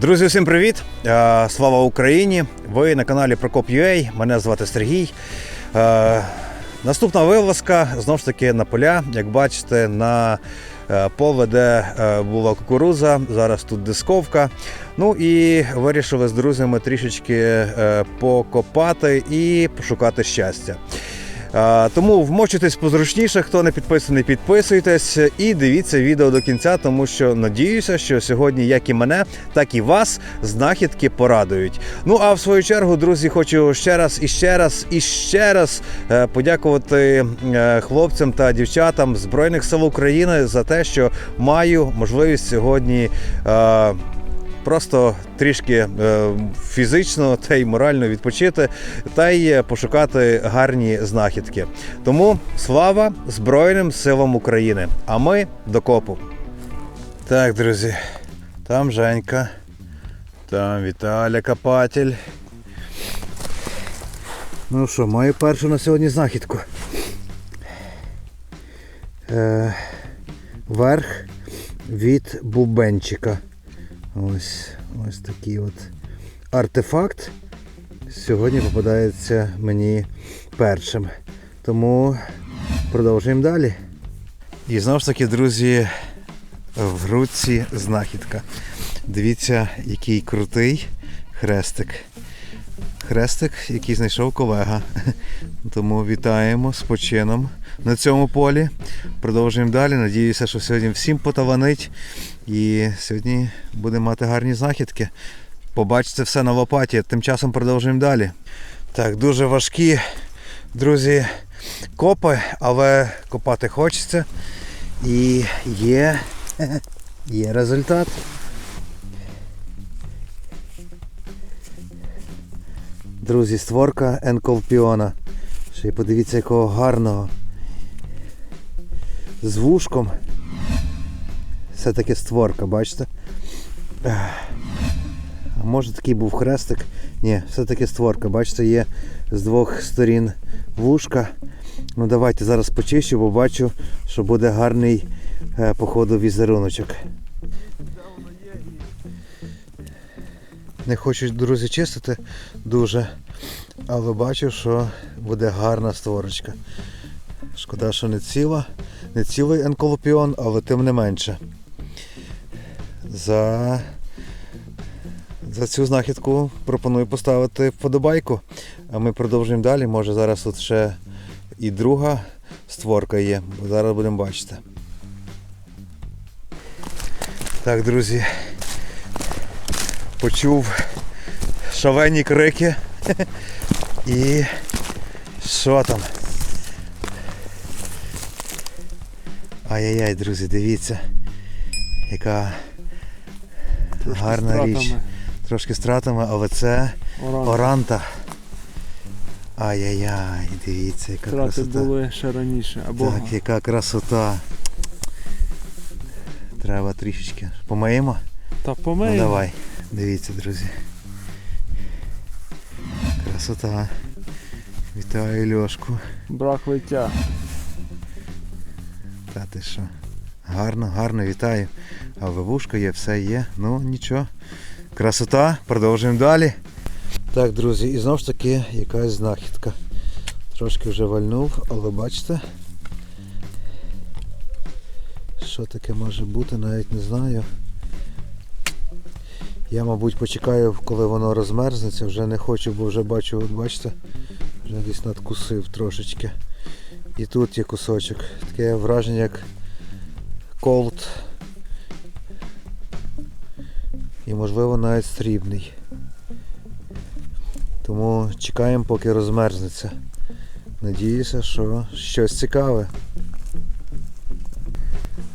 Друзі, всім привіт! Е, Слава Україні! Ви на каналі Прокоп.ua, Мене звати Сергій. Е, Наступна вилазка знову ж таки на поля. Як бачите, на поле, де е, була кукуруза, зараз тут дисковка. Ну і вирішили з друзями трішечки е, покопати і пошукати щастя. Е, Тому вмочитесь позручніше, хто не підписаний, підписуйтесь і дивіться відео до кінця, тому що надіюся, що сьогодні, як і мене, так і вас знахідки порадують. Ну а в свою чергу, друзі, хочу ще раз і ще раз і ще раз е, подякувати е, хлопцям та дівчатам Збройних сил України за те, що маю можливість сьогодні. Просто трішки е, фізично та й морально відпочити та й е, пошукати гарні знахідки. Тому слава Збройним силам України! А ми до копу. Так, друзі, там Женька, там Віталя Копатель. Ну що, маю першу на сьогодні знахідку. Е, верх від бубенчика. Ось, ось такий от артефакт. Сьогодні попадається мені першим. Тому продовжуємо далі. І знову ж таки, друзі, в руці знахідка. Дивіться, який крутий хрестик. Хрестик, який знайшов колега. Тому вітаємо з почином на цьому полі. Продовжуємо далі. Надіюся, що сьогодні всім поталанить. І сьогодні будемо мати гарні знахідки. Побачите все на лопаті. Тим часом продовжуємо далі. Так, дуже важкі, друзі, копи, але копати хочеться. І є, є результат. Друзі, створка Енколпіона. Ще й подивіться, якого гарного. З вушком. Все-таки створка, бачите? А може такий був хрестик? Ні, все-таки створка. Бачите, є з двох сторін вушка. Ну давайте зараз почищу, бо бачу, що буде гарний е, походу візеруночок. Не хочу, друзі, чистити дуже, але бачу, що буде гарна створочка. Шкода, що не ціла, не цілий енколопіон, але тим не менше. За, за цю знахідку пропоную поставити вподобайку. А ми продовжуємо далі. Може зараз тут ще і друга створка є, бо зараз будемо бачити. Так, друзі, почув шалені крики. І що там? Ай-яй-яй, друзі, дивіться, яка гарна річ. Трошки з тратами, але це Оранта. оранта. Ай-яй-яй, дивіться, яка Трати красота. були ще раніше. Або Так, яка красота. Треба трішечки. Помиємо? та Ну помиємо. давай, дивіться, друзі. Красота. Вітаю Льошку. Брак лиття. Та ти що? Гарно, гарно, вітаю. А вивушка є, все є. Ну нічого. Красота, продовжуємо далі. Так, друзі, і знову ж таки якась знахідка. Трошки вже вальнув, але бачите. Що таке може бути, навіть не знаю. Я, мабуть, почекаю, коли воно розмерзнеться, вже не хочу, бо вже бачу, от бачите, вже десь надкусив трошечки. І тут є кусочок. Таке враження, як колд. І можливо навіть срібний. Тому чекаємо, поки розмерзнеться. Надіюся, що щось цікаве.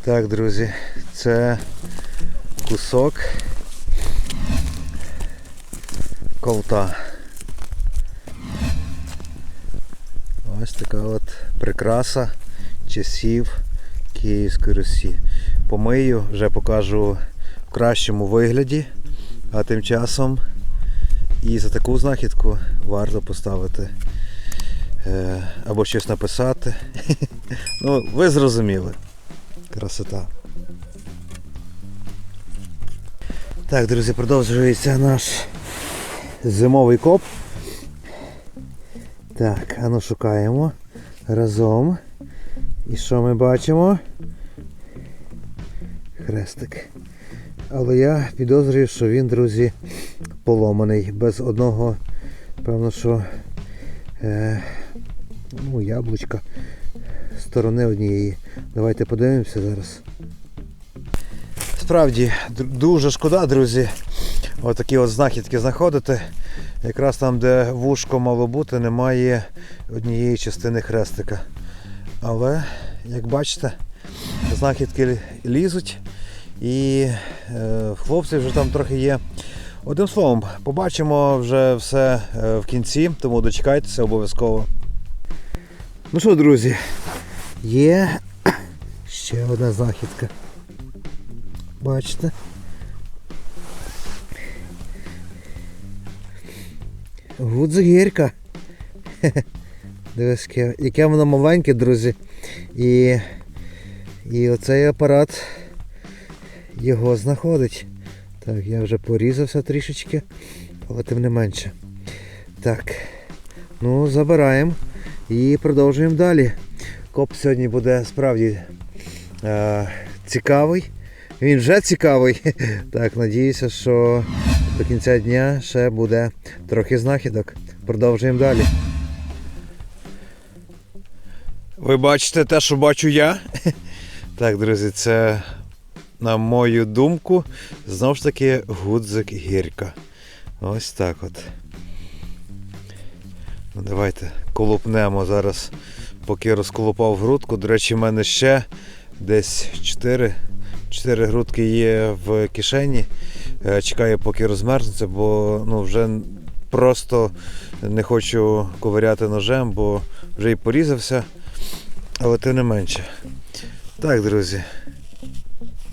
Так, друзі, це кусок колта. Ось така от прикраса часів Київської Русі. Помию, вже покажу в кращому вигляді, а тим часом І за таку знахідку варто поставити е, або щось написати. ну, ви зрозуміли. Красота. Так, друзі, продовжується наш зимовий коп. Так, а ну шукаємо разом. І що ми бачимо? Хрестик. Але я підозрюю, що він, друзі, поломаний. Без одного, певно, що е, ну, яблучка сторони однієї. Давайте подивимося зараз. Справді, дуже шкода, друзі. Отакі от знахідки знаходити. Якраз там, де вушко мало бути, немає однієї частини хрестика. Але, як бачите, знахідки лізуть і е, в хлопців вже там трохи є. Одним словом, побачимо вже все е, в кінці, тому дочекайтеся обов'язково. Ну що, друзі, є ще одна знахідка. Бачите? Гудзгірка. Дивись, яке, воно маленьке, друзі. І, і оцей апарат його знаходить. Так, я вже порізався трішечки, але тим не менше. Так. Ну, забираємо і продовжуємо далі. Коп сьогодні буде справді е, цікавий. Він вже цікавий. Так, надіюся, що до кінця дня ще буде трохи знахідок. Продовжуємо далі. Ви бачите те, що бачу я? Так, друзі, це, на мою думку, знову ж таки гудзик гірка. Ось так от. Ну, давайте колупнемо зараз, поки розколупав грудку. До речі, в мене ще десь 4, 4 грудки є в кишені. Е, Чекаю, поки розмерзнеться, бо ну, вже просто не хочу ковиряти ножем, бо вже і порізався. Але тим не менше. Так, друзі.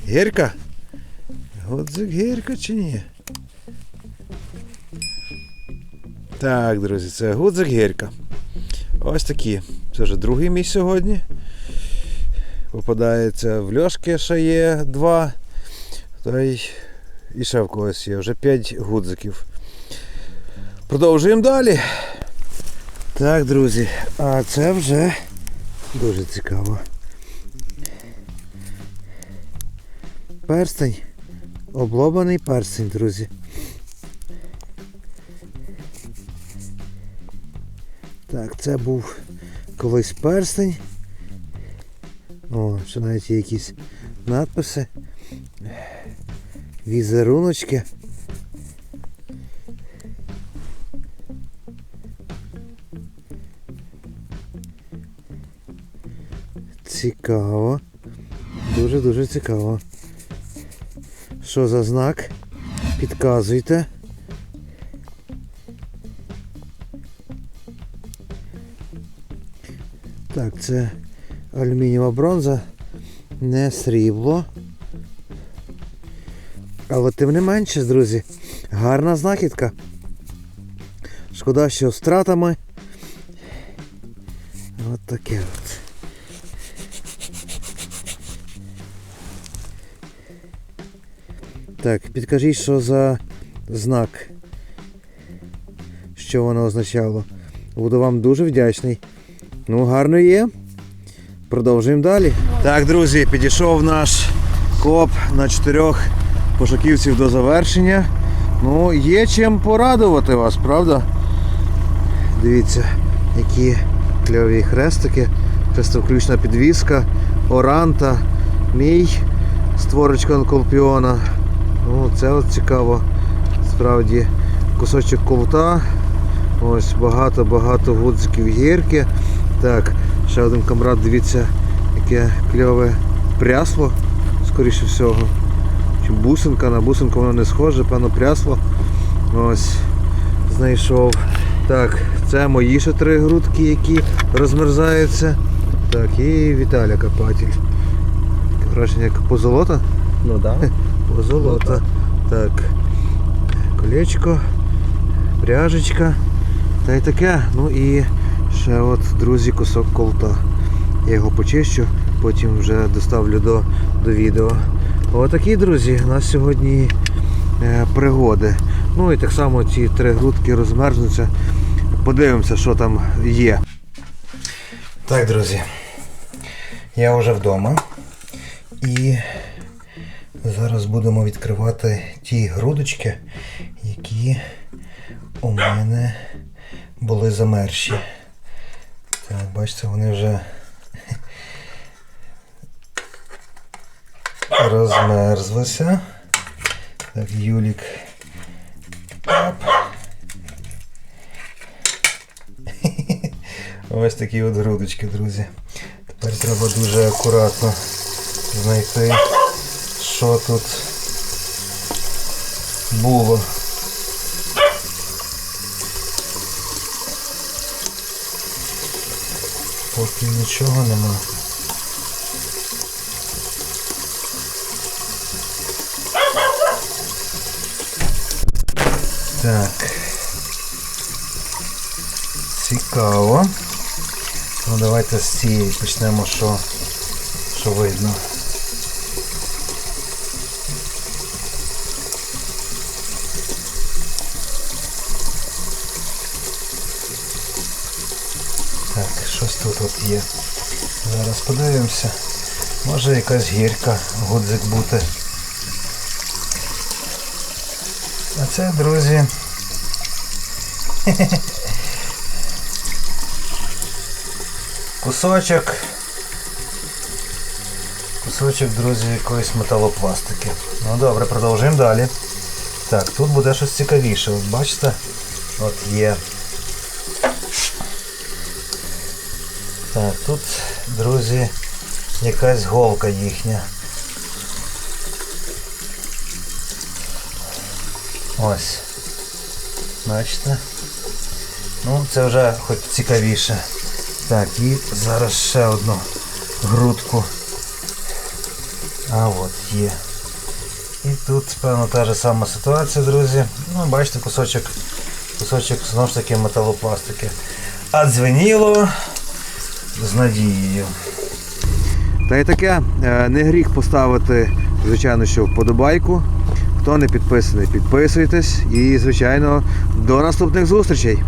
Гірка? Годзик гірка чи ні? Так, друзі, це гудзик гірка. Ось такі. Це вже другий мій сьогодні. Попадається в льошки ще є два. Та й і ще в когось є. Вже 5 гудзиків. Продовжуємо далі. Так, друзі, а це вже дуже цікаво. Перстень. Облобаний перстень, друзі. Так, це був колись перстень. О, ще навіть є якісь надписи. Візеруночки. Цікаво. Дуже-дуже цікаво. Що за знак? Підказуйте. Так, це алюмінієва бронза, не срібло. Але тим не менше, друзі, гарна знахідка. Шкода, що з втратами. От таке от. Так, підкажіть, що за знак, що воно означало. Буду вам дуже вдячний. Ну, гарно є. Продовжуємо далі. Так, друзі, підійшов наш коп на чотирьох пошуківців до завершення. Ну, є чим порадувати вас, правда? Дивіться, які кльові хрестики, хрестоключна підвіска, оранта, мій створочка Анколпіона. Ну, це от цікаво. Справді кусочок ковта. Ось багато-багато гудзиків гірки. Так, ще один камрад, дивіться, яке кльове прясло, скоріше всього. Чи бусинка, на бусинку воно не схоже, певно прясло. Ось, знайшов. Так, це мої ще три грудки, які розмерзаються. Так, і Віталя Копатель. Враження як позолота. Ну так. Да. Позолота. Так. Колечко. пряжечка. Та й таке. Ну і ще от, друзі, кусок колта. Я його почищу, потім вже доставлю до, до відео. Отакі, друзі, у нас сьогодні е, пригоди. Ну і так само ці три грудки розмерзнуться. Подивимося, що там є. Так, друзі. Я вже вдома. І зараз будемо відкривати ті грудочки, які у мене були замерші. Так, бачите, вони вже розмерзлися. Так, Юлік. Оп. Ось такі от грудочки, друзі. Тепер треба дуже акуратно знайти, що тут було. Поки нічого нема. Так. Цікаво. Ну давайте з цієї почнемо, що, що видно. Так, щось тут от є. Зараз подивимося. Може якась гірка, гудзик бути. А це, друзі. Кусочок. Кусочок, друзі, якоїсь металопластики. Ну добре, продовжуємо далі. Так, тут буде щось цікавіше. От бачите? От є. Так, тут, друзі, якась голка їхня. Ось. Бачите? Ну, це вже хоч цікавіше. Так, і зараз ще одну грудку. А от є. І тут, певно, та ж сама ситуація, друзі. Ну, бачите, кусочок, кусочок знову ж таки металопластики. А дзвеніло з надією. Та й таке, е, не гріх поставити, звичайно, що вподобайку. Хто не підписаний, підписуйтесь. І, звичайно, до наступних зустрічей.